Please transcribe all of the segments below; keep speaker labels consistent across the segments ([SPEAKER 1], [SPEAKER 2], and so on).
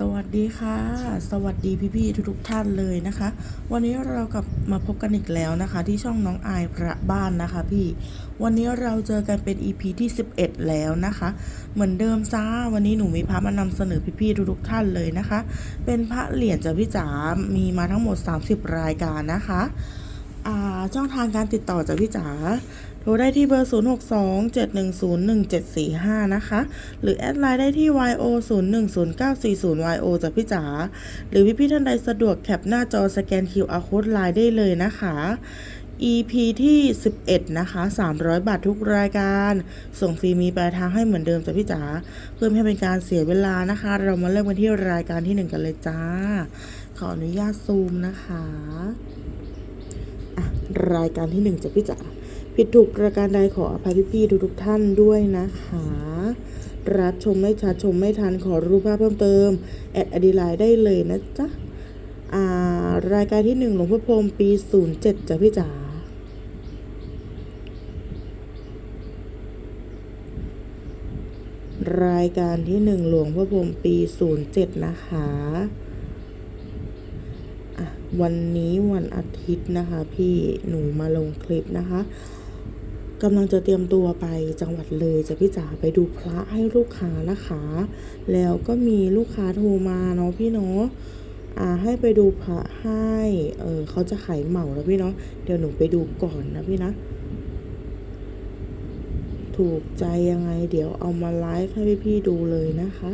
[SPEAKER 1] สวัสดีค่ะ สวัสดีพี่ๆทุกๆท่านเลยนะคะ วันนี้เรากลับมาพบกันอีกแล้วนะคะ ที่ช่องน้องอายพระบ้านนะคะพี่ วันนี้เราเจอกันเป็น EP ที่ 11 แล้วนะคะ เหมือนเดิมจ้าวันนี้หนูมีพระมานำเสนอพี่ๆทุกๆท่านเลยนะคะ เป็นพระเหรียญจากพี่จ๋ามีมาทั้งหมด 30 รายการนะคะอ่าช่องทางการติดต่อจากพี่จ๋า โทรได้ที่เบอร์ 0 6 2 7 1 0 1 7 4 5 นะคะ หรือแอดไลน์ได้ที่ yo 0 1 0 9 4 0 yo จากพี่จ๋า หรือพี่ๆท่านใดสะดวกแคปหน้าจอสแกน QR code ไลน์ได้เลยนะคะ EP ที่ 11 นะคะ 300 บาททุกรายการ ส่งฟรีมีปลายทางให้เหมือนเดิมจ้ะพี่จ๋า เพื่อไม่ให้เป็นการเสียเวลานะคะ เรามาเริ่มกันที่รายการที่ 1 กันเลยจ้า ขออนุญาตซูมนะคะอะรายการที่หนึ่งจ้ะพี่จ๋า ผิดถูกประการใดขออภัยพี่ๆทุกๆท่านด้วยนะคะ รับชมไม่ชัดชมไม่ทันขอรูปภาพเพิ่มเติม แอดอดีไลน์ได้เลยนะจ๊ะารายการที่หนึ่งหลวงพ่อพรมปี 07จ้ะพี่จ๋ารายการที่หนึ่งหลวงพ่อพรมปี 07 นะคะะวันนี้วันอาทิตย์นะคะ พี่หนูมาลงคลิปนะคะ กำลังจะเตรียมตัวไปจังหวัดเลยจะพี่จ๋าไปดูพระให้ลูกค้านะคะ แล้วก็มีลูกค้าโทรมาเนาะพี่เนาะอ่าให้ไปดูพระให้เออเขาจะขายเหมาแล้วพี่เนาะเดี๋ยวหนูไปดูก่อนนะพี่นะ ถูกใจยังไง เดี๋ยวเอามาไลฟ์ให้พี่ๆดูเลยนะคะ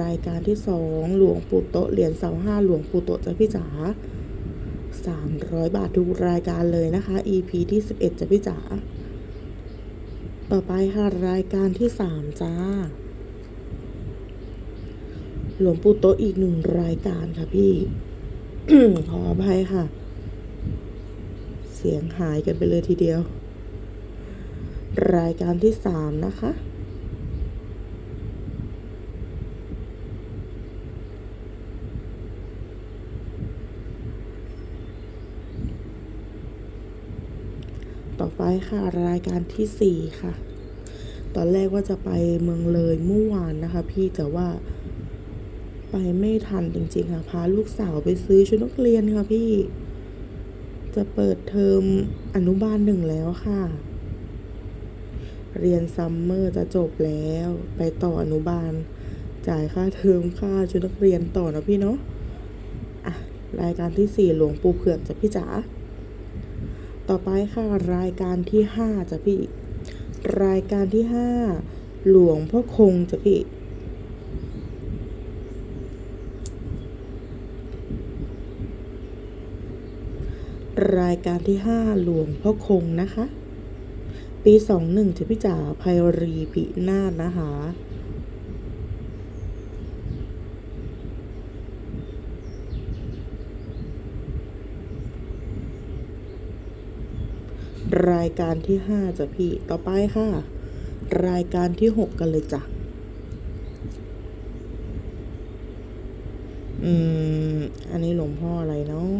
[SPEAKER 1] รายการที่สองหลวงปู่โตเหรียญเสาห้าหลวงปู่โตจ้ะพี่จ๋า สามร้อยบาททุกรายการเลยนะคะ EP ที่สิบเอ็ดจะพี่จ๋าต่อไปค่ะรายการที่สามจ้า หลวงปู่โตอีกหนึ่งรายการค่ะพี่ขออภัยค่ะ เสียงหายกันไปเลยทีเดียว รายการที่สามนะคะ ต่อไปค่ะรายการที่สี่ค่ะ ตอนแรกว่าจะไปเมืองเลยเมื่อวานนะคะ พี่แต่ว่า ไปไม่ทันจริงๆค่ะพาลูกสาวไปซื้อชุดนักเรียนค่ะพี่ จะเปิดเทอมอนุบาลหนึ่งแล้วค่ะ เรียนซัมเมอร์จะจบแล้ว ไปต่ออนุบาล จ่ายค่าเทอมค่าชุดนักเรียนต่อนะพี่เนาะอะรายการที่สี่หลวงปู่เผือกจ้ะพี่จ๋า ต่อไปค่ะรายการที่ห้าจ้ะพี่ รายการที่ห้าหลวงพ่อคงจ้ะพี่ รายการที่ห้าหลวงพ่อคงนะคะ ปีสองหนึ่งจ้ะพี่จ๋าภัยรีพินาศนะคะ รายการที่ห้าจ้ะพี่ ต่อไปค่ะ รายการที่หกกันเลยจ้ะ อืม อันนี้หลวงพ่ออะไรเนาะ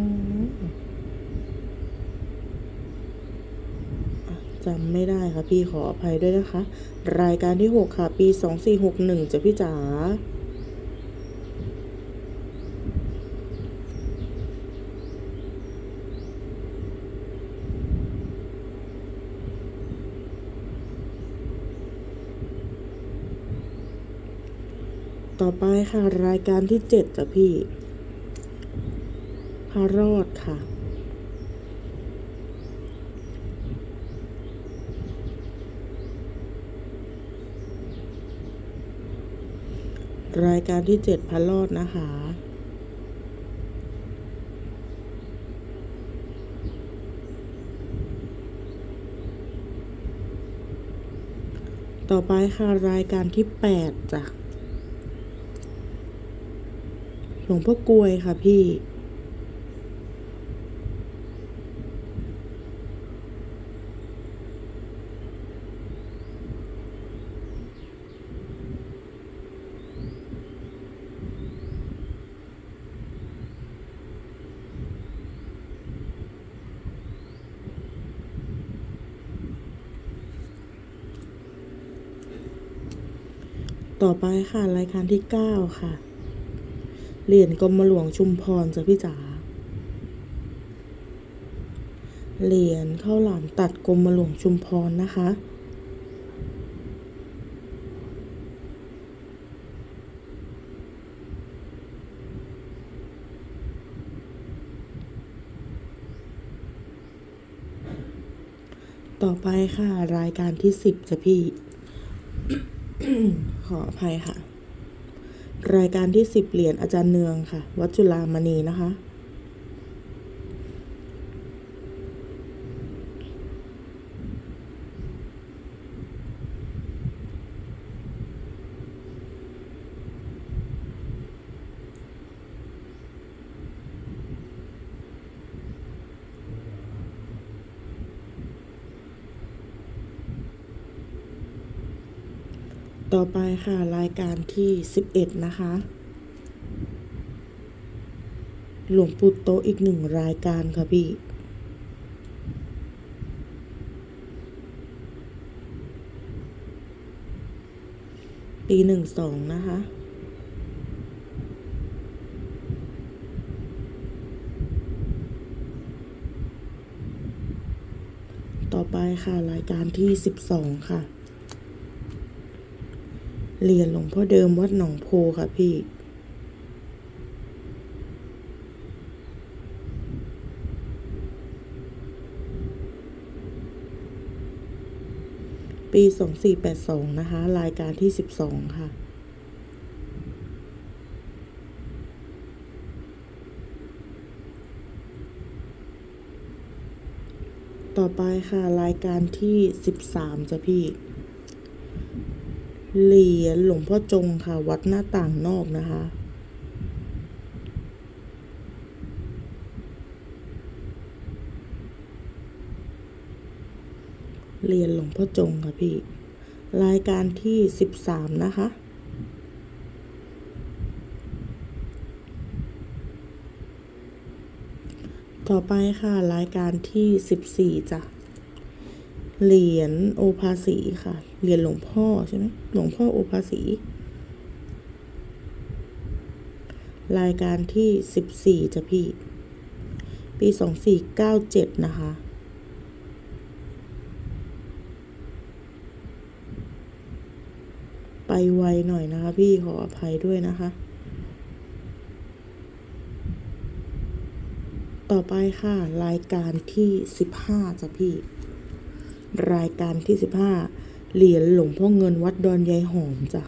[SPEAKER 1] จำไม่ได้ค่ะพี่ขออภัยด้วยนะคะ รายการที่หกค่ะ ปีสองสี่หกหนึ่งจ้ะพี่จ๋า ต่อไปค่ะ รายการที่เจ็ดจ้ะพี่ พารอดค่ะ รายการที่เจ็ดพารอดนะคะต่อไปค่ะรายการที่แปดจ้ะ ห ลวงพ่อกลวยค่ะพี่ตต่อไปค่ะ รายการที่เก้าค่ะ เหรียญกรมหลวงชุมพรจ้ะพี่จ๋า เหรียญข้าวหลามตัดกรมหลวงชุมพรนะคะ ต่อไปค่ะ รายการที่สิบจ้ะพี่ ขออภัยค่ะ รายการที่สิบเหรียญอาจารย์เนืองค่ะ วัดจุฬามณีนะคะ ต่อไปค่ะรายการที่สิบเอ็ดนะคะ หลวงปู่โตอีกหนึ่งรายการค่ะพี่ปีหนึ่งสองนะคะต่อไปค่ะ รายการที่สิบสองค่ะ เหรียญหลวงพ่อเดิมวัดหนองโพค่ะพี่ ปี 2482 นะคะ รายการที่ 12 ค่ะต่อไปค่ะ รายการที่ 13จ้ะพี่ เหรียญหลวงพ่อจงค่ะ วัดหน้าต่างนอกนะคะ เหรียญหลวงพ่อจงค่ะพี่ รายการที่สิบสามนะคะต่อไปค่ะ รายการที่สิบสี่จ้ะ เหรียญโอภาสีค่ะ เหรียญหลวงพ่อใช่ไหมหลวงพ่อโอภาสี รายการที่สิบสี่จ้ะพี่ ปีสองสี่เก้าเจ็ดนะคะไปไวหน่อยนะคะ พี่ขออภัยด้วยนะคะ ต่อไปค่ะ รายการที่สิบห้าจ้ะพี่ รายการที่สิบห้าเหรียญหลวงพ่อเงินวัดดอนยายหอมจ้ะ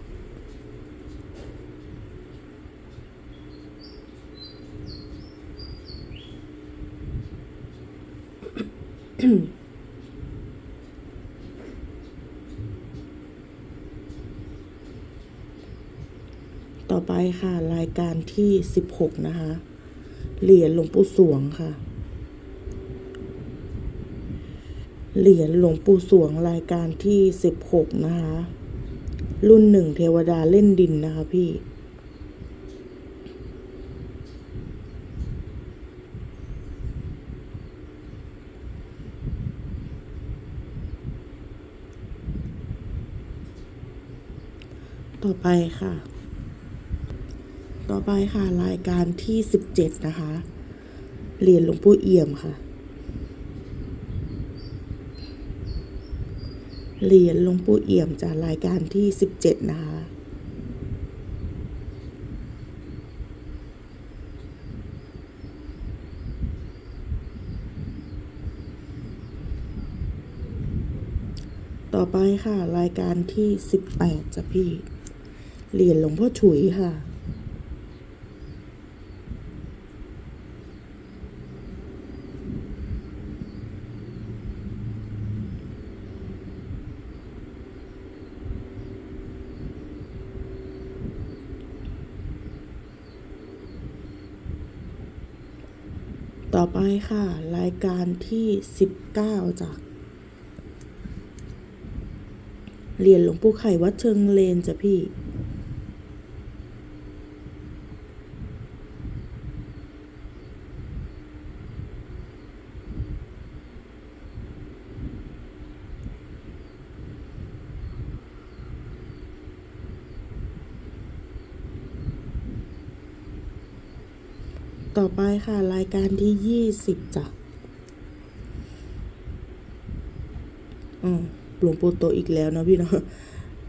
[SPEAKER 1] ต่อไปค่ะ รายการที่สิบหกนะคะ เหรียญหลวงปู่สวงค่ะ เหรียญหลวงปู่สวงรายการที่สิบหกนะคะ รุ่นหนึ่งเทวดาเล่นดินนะคะพี่ ต่อไปค่ะ ต่อไปค่ะรายการที่สิบเจ็ดนะคะ เหรียญหลวงปู่เอี่ยมค่ะ เหรียญหลวงปู่เอี่ยมจากรายการที่สิบเจ็ดนะคะต่อไปค่ะ รายการที่สิบแปดจ้ะพี่ เหรียญหลวงพ่อฉุยค่ะ ต่อไป ค่ะ รายการที่สิบเก้าจ้ะเหรียญหลวงปู่ไข่วัดเชิงเลนจ้ะพี่ ไปค่ะ รายการที่ยี่สิบจ้ะอืมหลวงปู่โตอีกแล้วนะพี่เนาะ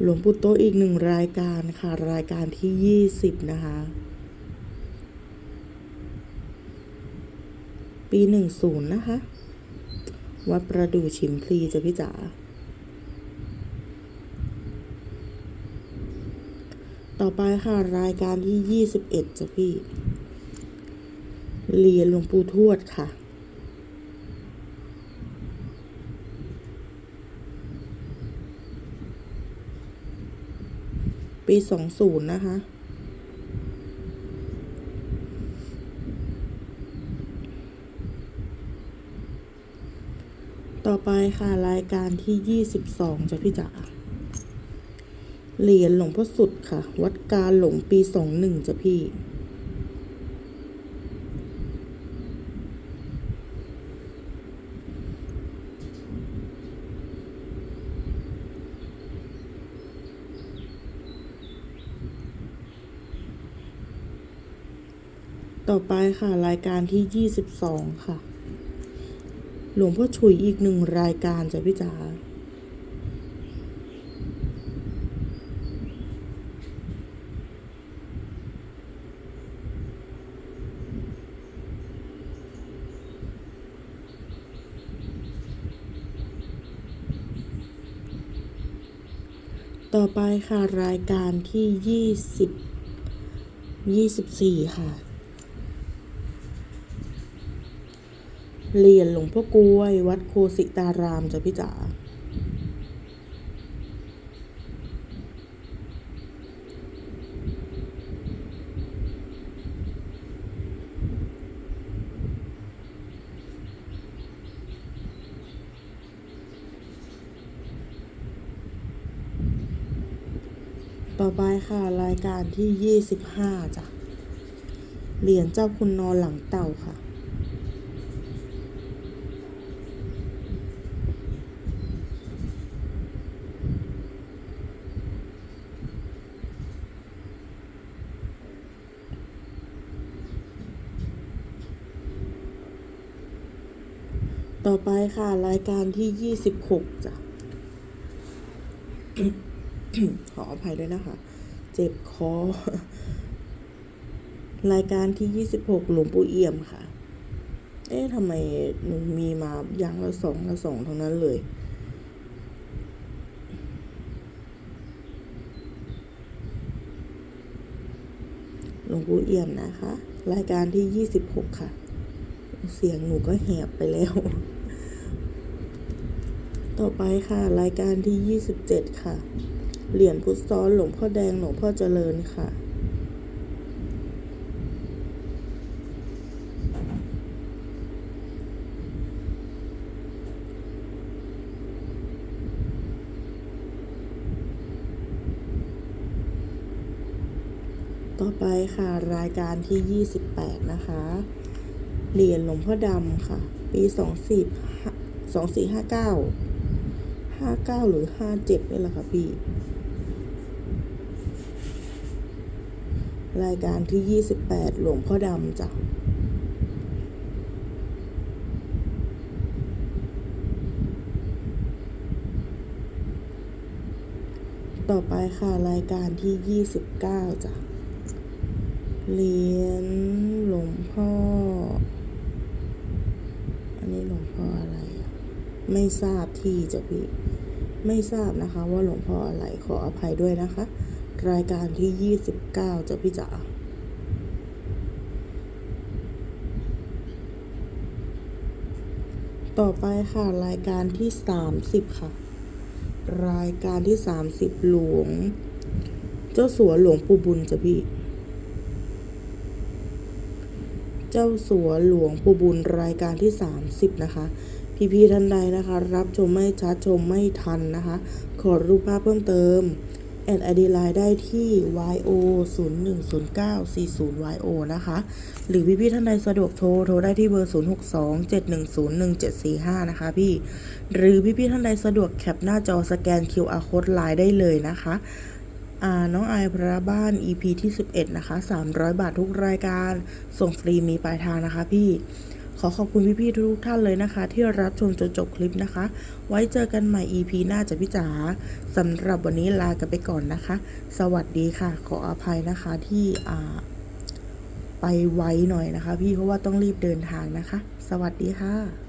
[SPEAKER 1] หลวงปู่โตอีกหนึ่งรายการค่ะ รายการที่ยี่สิบนะคะ ปีหนึ่งศูนย์นะคะ วัดประดู่ชิมพลีจ้ะพี่จ๋าต่อไปค่ะ รายการที่ยี่สิบเอ็ดจ้ะพี่ เหรียญหลวงปู่ทวดค่ะ ปีสองศูนย์นะคะ ต่อไปค่ะรายการที่ยี่สิบสองจ้ะพี่จ๋าเหรียญหลวงพ่อสุดค่ะ วัดกาหลงปีสองหนึ่งจ้ะพี่ ต่อไปค่ะรายการที่ยี่สิบสองค่ะ หลวงพ่อฉุยอีกหนึ่งรายการจ้ะพี่จ๋าต่อไปค่ะ รายการที่ยี่สิบยี่สิบสี่ค่ะ เหรียญหลวงพ่อกล้วย วัดโคสิตารามจ้ะพี่จ๋าต่อไปค่ะรายการที่ยี่สิบห้าจ้ะ เหรียญเจ้าคุณนอนหลังเต่าค่ะ ต่อไปค่ะ รายการที่ยี่สิบหกจ้ะ ขออภัยด้วยนะคะ เจ็บคอ รายการที่ยี่สิบหกหลวงปู่เอี่ยมค่ะ เอ๊ะทำไมหนูมีมาอย่างละสองละสองทั้งนั้นเลยหลวงปู่เอี่ยมนะคะ รายการที่ยี่สิบหกค่ะ เสียงหนูก็แหบไปแล้ว ต่อไปค่ะ รายการที่ยี่สิบเจ็ดค่ะ เหรียญพุทธซ้อนหลวงพ่อแดงหลวงพ่อเจริญค่ะ ต่อไปค่ะ รายการที่ 28 นะคะ เหรียญหลวงพ่อดำค่ะ ปี 2 4 2 4 5 9 59หรือ57นี่แหละค่ะพี่ รายการที่28หลวงพ่อดำจ้ะต่อไปค่ะ รายการที่ 29จ้ะเหรียญหลวงพ่อ อันนี้หลวงพ่ออะไร ไม่ทราบที่จะพี่ ไม่ทราบนะคะ ว่าหลวงพ่ออะไรขออภัยด้วยนะคะ รายการที่ 29 จะพี่จ๋าต่อไปค่ะรายการที่ 30 ค่ะ รายการที่ 30 หลวง เจ้าสัวหลวงปู่บุญจ้ะพี่ เจ้าสัวหลวงปู่บุญรายการที่ 30 นะคะ พี่ๆท่านใดนะคะ รับชมไม่ชัดชมไม่ทันนะคะ ขอรูปภาพเพิ่มเติมแอดไอดีไลน์ได้ที่ yo 0 1 0 9 4 0 yo นะคะ หรือพี่ๆท่านใดสะดวกโทร โทรได้ที่เบอร์ 0 6 2 7 1 0 1 7 4 5 นะคะพี่ หรือพี่ๆท่านใดสะดวกแคปหน้าจอสแกน QR code ไลน์ได้เลยนะคะน้องไอพระบ้าน EP ที่ 11 นะคะ 300 บาททุกรายการ ส่งฟรีมีปลายทางนะคะพี่ ขอขอบคุณพี่ๆทุกท่านเลยนะคะ ที่รับชมจนจบคลิปนะคะ ไว้เจอกันใหม่ EP หน้าจะพี่จ๋าสำหรับวันนี้ลากันไปก่อนนะคะ สวัสดีค่ะ ขออภัยนะคะที่อ่าไปไวหน่อยนะคะ พี่เพราะว่าต้องรีบเดินทางนะคะ สวัสดีค่ะ